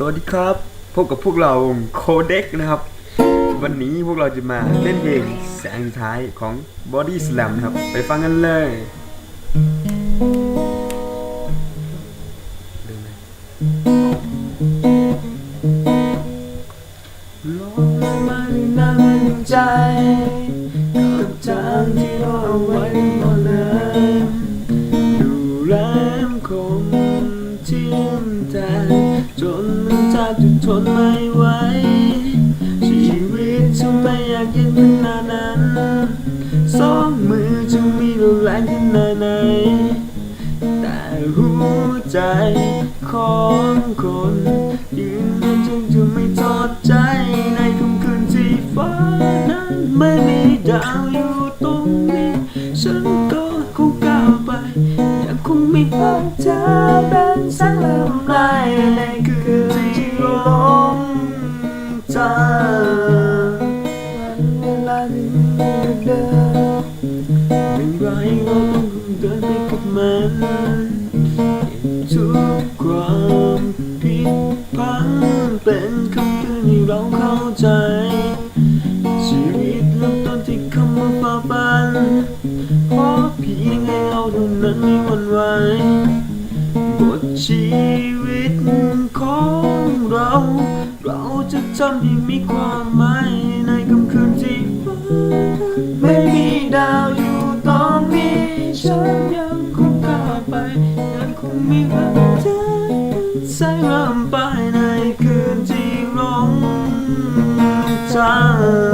สวัสดีครับ พบกับพวกเราโคเด็กนะครับ วันนี้พวกเราจะมาเล่นเพลงแสงสุดท้ายของ Body Slam นะครับ ไปฟังกันเลยดูไหมลองมานั่งใจ มันแทบจะทนไม่ไหวชีวิตฉันไม่อยากยืนขนาดนั้นสองมือจะมีแรงขนาดไหนแต่หัวใจของคนยืนยันจึงจะไม่ทอดใจในค่ำคืนที่ฟ้านั้นไม่มีดาวอยู่ตรงนี้ ไม่ไรเราต้องเดินไปกับมันทุกความผิดพังเป็นคำเตือนให้เราเข้าใจ ชีวิตเริ่มต้นที่คำว่าฝ่าฟันเพราะเพียงให้เราเท่านั้นไม่หวั่นไหวบทชีวิตของเรา เราจะทำให้มีความหมาย ฉันยังคงก้าวไปยังคงมีรักเธอใสงลำไปในคืนที่ร้องจาง